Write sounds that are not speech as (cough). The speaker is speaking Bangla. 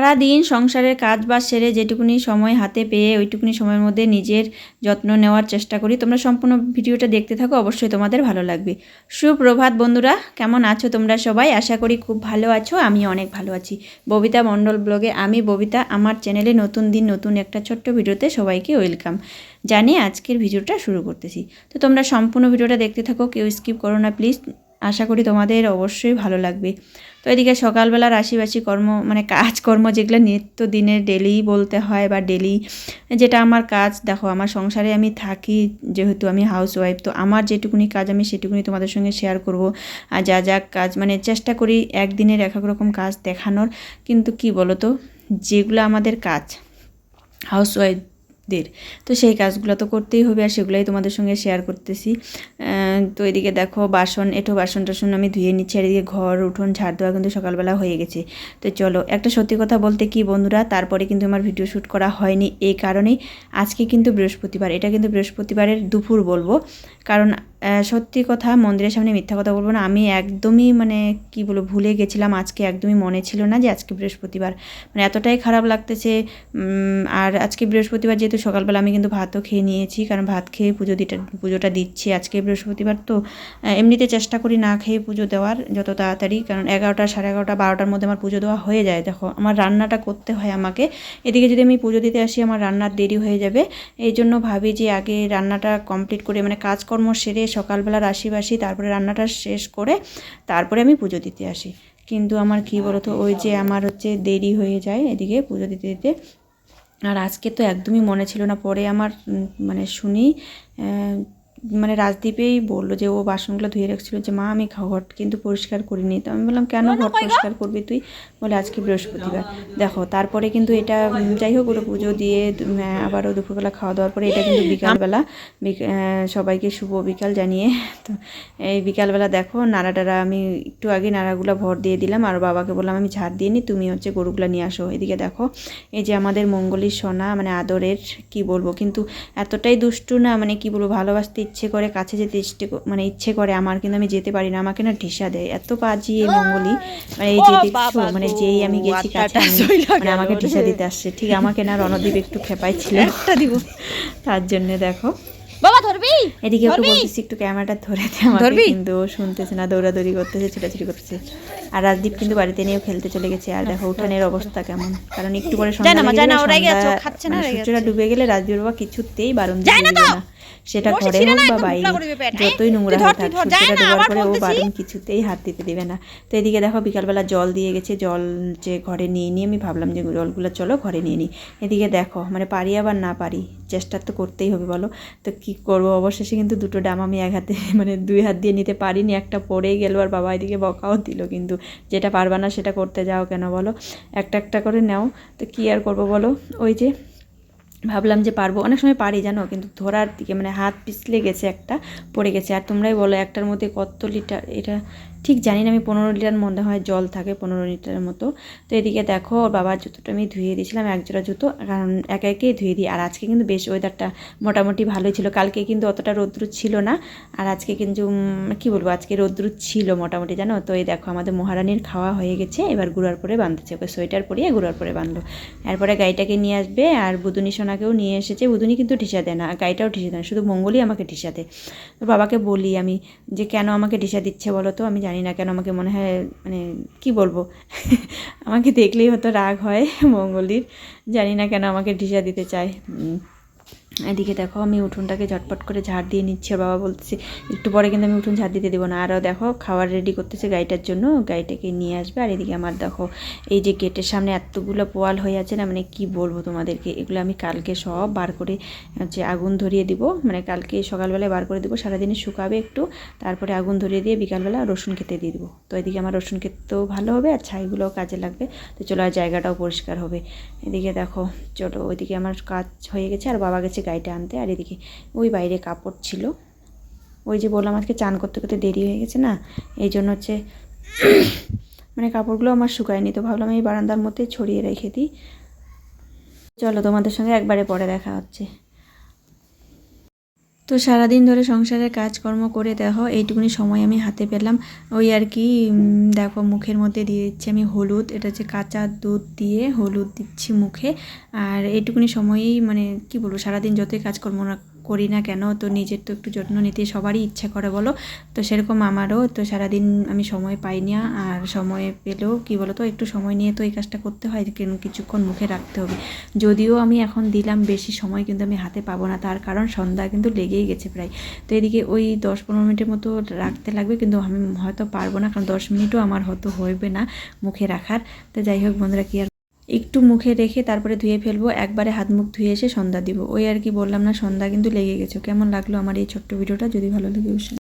সারাদিন সংসারের কাজ বাজ সেরে যেটুকুনি সময় হাতে পেয়ে ওইটুকুনি সময়ের মধ্যে নিজের যত্ন নেওয়ার চেষ্টা করি। তোমরা সম্পূর্ণ ভিডিওটা দেখতে থাকো, অবশ্যই তোমাদের ভালো লাগবে। সুপ্রভাত বন্ধুরা, কেমন আছো তোমরা সবাই? আশা করি খুব ভালো আছো আমি অনেক ভালো আছি। ববিতা মণ্ডল ব্লগে আমি ববিতা, আমার চ্যানেলে নতুন দিন, নতুন একটা ছোট্ট ভিডিওতে সবাইকে ওয়েলকাম। জানিয়ে আজকের ভিডিওটা শুরু করতেছি। তো তোমরা সম্পূর্ণ ভিডিওটা দেখতে থাকো, কেউ স্কিপ করো না, প্লিজ। আশা করি তোমাদের অবশ্যই ভালো লাগবে। তো এদিকে সকালবেলার আশিবাসি কর্ম মানে কাজকর্ম যেগুলো নিত্য দিনের ডেলি বলতে হয় বা ডেলি যেটা আমার কাজ, দেখো আমার সংসারে আমি থাকি যেহেতু আমি হাউস ওয়াইফ তো আমার যেটুকুনি কাজ আমি সেটুকুনি তোমাদের সঙ্গে শেয়ার করব। আর যা যা কাজ মানে চেষ্টা করি একদিনের এক এক রকম কাজ দেখানোর। কিন্তু কি বলো তো যেগুলো আমাদের কাজ হাউস ওয়াইফদের তো সেই কাজগুলো তো করতেই হবে আর সেগুলোই তোমাদের সঙ্গে শেয়ার করতেছি। তো এদিকে দেখো বাসন, এঠো বাসন টাসন আমি ধুয়ে নিচ্ছি আর এদিকে ঘর, উঠোন, ঝাড় দেওয়া কিন্তু সকালবেলা হয়ে গেছে। তো চলো একটা সত্যি কথা বলতে কি বন্ধুরা, তারপরে কিন্তু আমার ভিডিও শ্যুট করা হয়নি এই কারণেই। আজকে কিন্তু বৃহস্পতিবার, এটা কিন্তু বৃহস্পতিবারের দুপুর বলব। কারণ সত্যি কথা, মন্দিরের সামনে মিথ্যা কথা বলব না। আমি একদমই মানে কি বলব, ভুলে গেছিলাম। আজকে একদমই মনে ছিল না যে আজকে বৃহস্পতিবার। মানে এতটাই খারাপ লাগতেছে আর আজকে বৃহস্পতিবার যেহেতু সকালবেলা আমি কিন্তু ভাতও খেয়ে নিয়েছি, কারণ ভাত খেয়ে পুজো দিতে, পুজোটা দিচ্ছি আজকে বৃহস্পতিবার। তো এমনিতে চেষ্টা করি না খেয়ে পুজো দেওয়ার যত তাড়াতাড়ি, কারণ এগারোটা, সাড়ে এগারোটা, বারোটার মধ্যে আমার পুজো দেওয়া হয়ে যায়। দেখো, আমার রান্নাটা করতে হয় আমাকে। এদিকে যদি আমি পুজো দিতে আসি, আমার রান্নার দেরি হয়ে যাবে। এই জন্য ভাবি যে আগে রান্নাটা কমপ্লিট করে মানে কাজকর্ম সেরে সকালবেলার আশিবাসি তারপরে রান্নাটা শেষ করে তারপরে আমি পুজো দিতে আসি। কিন্তু আমার কী বলতো, ওই যে আমার হচ্ছে দেরি হয়ে যায় এদিকে পুজো দিতে দিতে। আর আজকে তো একদমই মনে ছিল না, পরে আমার মানে শুনি মানে রাজদীপেই বলল যে ও বাসনগুলো ধুয়ে রাখছিল যে মা আমি ঘর কিন্তু পরিষ্কার করিনি। তো আমি বললাম কেন ঘর পরিষ্কার করবি তুই? বলে আজকে বৃহস্পতিবার। দেখো তারপরে কিন্তু এটা যাই হোক ওটা পুজো দিয়ে আবারও দুপুরবেলা খাওয়া দাওয়ার পরে এটা কিন্তু বিকালবেলা বিক- সবাইকে শুভ বিকাল জানিয়ে তো এই বিকালবেলা দেখো নাড়া টাড়া আমি একটু আগে নাড়াগুলো ভর দিয়ে দিলাম আর বাবাকে বললাম আমি ঝাড় দিয়ে নি তুমি হচ্ছে গরুগুলো নিয়ে আসো। এদিকে দেখো এই যে আমাদের মঙ্গলীর সোনা মানে আদরের কি বলব কিন্তু এতটাই দুষ্টু না মানে কি বলব ভালোবাসতে ইচ্ছে করে কাছে যেতে ইচ্ছে মানে ইচ্ছে করে আমার কিন্তু আমি যেতে পারি না। আমাকে না ঢিসা দেয়। এত বাজি এই মঙ্গলি। মানে এই যে দেখছ মানে যেই আমি গেছি কাছে মানে আমাকে ঢিসা দিতে আসছে। ঠিক আমাকে না রণদীপ একটু খেপাইছিল। একটা দিব। তার জন্য দেখো। বাবা ধরবি? এদিকে একটু বলতেছি একটু ক্যামেরাটা ধরে দে আমাকে কিন্তু শুনতেছে না দৌড়াদৌড়ি করতেছে ছোটাছুটি করতেছে। আর রাজদীপ কিন্তু বাড়িতে নিয়েও খেলতে চলে গেছে আর দেখো উঠানের অবস্থা কেমন। কারণ একটু পরে মানে সূর্যটা ডুবে গেলে রাজদীপ বাবা কিছুতেই বারণ যায় না। সেটা ঘরে হোক বা বাইরে? যতই নোংরা হয়ে থাক সূর্যটা ডোবার পরে ও বারণ কিছুতেই হাত দিতে দিবে না। তো এদিকে দেখো বিকালবেলা জল দিয়ে গেছে জল যে ঘরে নিয়ে নিয়ে আমি ভাবলাম যে জলগুলো চলো ঘরে নিয়ে নিই এদিকে দেখো মানে পারি আবার না পারি চেষ্টা তো করতেই হবে বলো। তো কি করব? অবশেষে কিন্তু দুটো ডাম আমি এক হাতে (laughs) মানে দুই হাত দিয়ে নিতে পারিনি। একটা পরেই গেল আর বাবা এদিকে বকাও দিল কিন্তু। যেটা পারবা না সেটা করতে যাও কেন বলো? একটা একটা করে নাও। তো কী আর করব বলো? ওই যে ভাবলাম যে পারব। অনেক সময় পারি, জানো? কিন্তু ধরার দিকে মানে হাত পিছলে গেছে একটা, পড়ে গেছে। আর তোমরাই বলো, একটার মধ্যে কত লিটার, এটা ঠিক জানি না, আমি পনেরো লিটার মনে হয় জল থাকে, পনেরো লিটারের মতো। তো এদিকে দেখো, ওর বাবার জুতোটা আমি ধুয়ে দিয়েছিলাম এক জোড়া জুতো, কারণ একে একেই ধুয়ে দিই। আর আজকে কিন্তু বেশ ওয়েদারটা মোটামুটি ভালোই ছিল। কালকে কিন্তু অতটা রৌদ্র ছিল না। আর আজকে কিন্তু কি বলব, আজকে রৌদ্র ছিল মোটামুটি, জানো? তো এই দেখো, আমাদের মহারানীর খাওয়া হয়ে গেছে। এবার গুড়ার পরে বাঁধতেছে ওকে সোয়েটার পরিয়ে গুড়ার পরে বাঁধলো। এরপরে গাইটাকে নিয়ে আসবে। আর বুদুনি সোনাকেও নিয়ে এসেছে বুধুনি কিন্তু ঠিসা দেয় না গাইটাও ঠিসা দেয় না, শুধু মঙ্গলই আমাকে ঠিসা দেয়। তো বাবাকে বলি আমি যে, কেন আমাকে ঢিসা দিচ্ছে বলো তো? আমি জানি না, কেন আমাকে মনে হয় মানে কি বলব? (laughs) আমাকে দেখলেই হয়তো রাগ হয় মঙ্গলির, জানি না কেন আমাকে ঠিসা দিতে চায়। এদিকে দেখো আমি উঠোনটাকে ঝটপট করে ঝাড় দিয়ে নিচ্ছি আর বাবা বলতেছে, একটু পরে কিন্তু আমি উঠোন ঝাড় দিতে দেবো না। আরও দেখো খাবার রেডি করতেছে গাড়িটার জন্য, গাড়িটাকে নিয়ে আসবে। আর এদিকে আমার দেখো, এই যে গেটের সামনে এতগুলো পোয়াল হয়ে আছে না মানে কি বলব তোমাদেরকে, এগুলো আমি কালকে সব বার করে হচ্ছে আগুন ধরিয়ে দিব। মানে কালকে সকালবেলায় বার করে দেবো, সারাদিনে শুকাবে একটু, তারপরে আগুন ধরিয়ে দিয়ে বিকালবেলা রসুন খেতে দিয়ে দিব। তো এদিকে আমার রসুন খেতেও ভালো হবে আর ছাইগুলোও কাজে লাগবে। তো চলো আর জায়গাটাও পরিষ্কার হবে। এদিকে দেখো, চলো ওইদিকে আমার কাজ হয়ে গেছে, আর বাবা গেছে গাড়িটা আনতে, আর এদিকে ওই বাইরে কাপড় ছিল। ওই যে বললাম আজকে চান করতে করতে দেরি হয়ে গেছে না, এই জন্য হচ্ছে (coughs) মানে কাপড়গুলো আমার শুকায়নি, তো ভাবলাম এই বারান্দার মধ্যে ছড়িয়ে রেখে দিই। চলো তোমাদের সঙ্গে একবারে পরে দেখা হচ্ছে। তো সারাদিন ধরে সংসারের কাজকর্ম করে দেখো এইটুকুনি সময় আমি হাতে পেলাম। ওই আর কি দেখো মুখের মধ্যে দিয়ে দিচ্ছি আমি হলুদ, এটা হচ্ছে কাঁচা দুধ দিয়ে হলুদ দিচ্ছি মুখে। আর এইটুকুনি সময়ই মানে কি বলব, সারাদিন যতই কাজকর্ম করি না কেন? তো নিজের তো একটু যত্ন নিতে সবারই ইচ্ছা করে, বলো? তো সেরকম আমারও, তো সারাদিন আমি সময় পাই না। আর সময় পেলেও কি বলো তো একটু সময় নিয়ে তো এই কাজটা করতে হয়, কেন কিছুক্ষণ মুখে রাখতে হবে। যদিও আমি এখন দিলাম বেশি সময়, কিন্তু আমি হাতে পাবো না। তার কারণ সন্ধ্যা কিন্তু লেগেই গেছে প্রায়। তো এদিকে ওই দশ পনেরো মিনিটের মতো রাখতে লাগবে, কিন্তু আমি হয়তো পারব না, কারণ দশ মিনিটও আমার হয়তো হইবে না মুখে রাখার। তো যাই হোক বন্ধুরা, কি আর একটু মুখে রেখে তারপরে ধুয়ে ফেলব, একবারে হাত মুখ ধুয়ে এসে সন্ধ্যা দিব। ওই আর কি বললাম না, সন্ধ্যা কিন্তু লেগে গেছে। কেমন লাগল আমার এই ছোট্ট ভিডিওটা? যদি ভালো লাগে